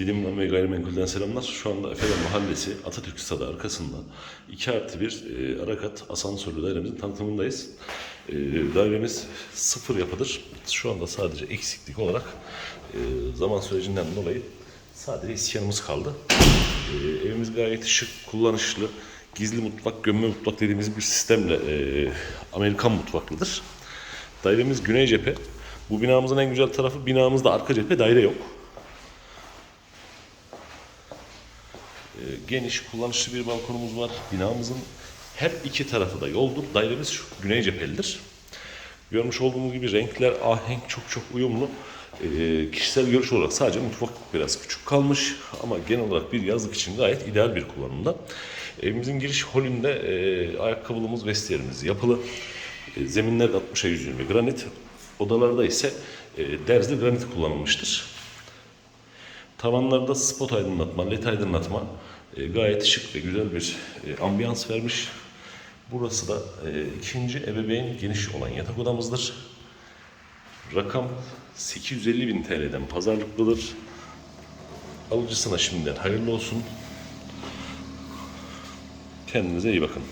Dilim'den ve Gayrimenkul'den selamlar. Şu anda Efe'den Mahallesi Atatürk Stadı arkasında 2 artı 1 e, Arakat asansörlü dairemizin tanıtımındayız. E, dairemiz sıfır yapıdır. Şu anda sadece eksiklik olarak e, zaman sürecinden dolayı sadece isyanımız kaldı. E, evimiz gayet şık, kullanışlı, gizli mutfak, gömme mutfak dediğimiz bir sistemle e, Amerikan mutfaklıdır. Dairemiz güney cephe. Bu binamızın en güzel tarafı binamızda arka cephe daire yok. Geniş, kullanışlı bir balkonumuz var. Binamızın her iki tarafı da yoldur. Dairemiz şu güney cephelidir. Görmüş olduğunuz gibi renkler, ahenk çok çok uyumlu. Ee, kişisel görüş olarak sadece mutfak biraz küçük kalmış ama genel olarak bir yazlık için gayet ideal bir kullanımda. Evimizin giriş holünde e, ayakkabılığımız, vestiyerimiz yapılı. E, zeminler 60'a 120 granit. Odalarda ise e, derzli granit kullanılmıştır. Tavanlarda spot aydınlatma, led aydınlatma e, gayet şık ve güzel bir e, ambiyans vermiş. Burası da e, ikinci ebeveyn geniş olan yatak odamızdır. Rakam 850 bin TL'den pazarlıklıdır. Alıcısına şimdiden hayırlı olsun. Kendinize iyi bakın.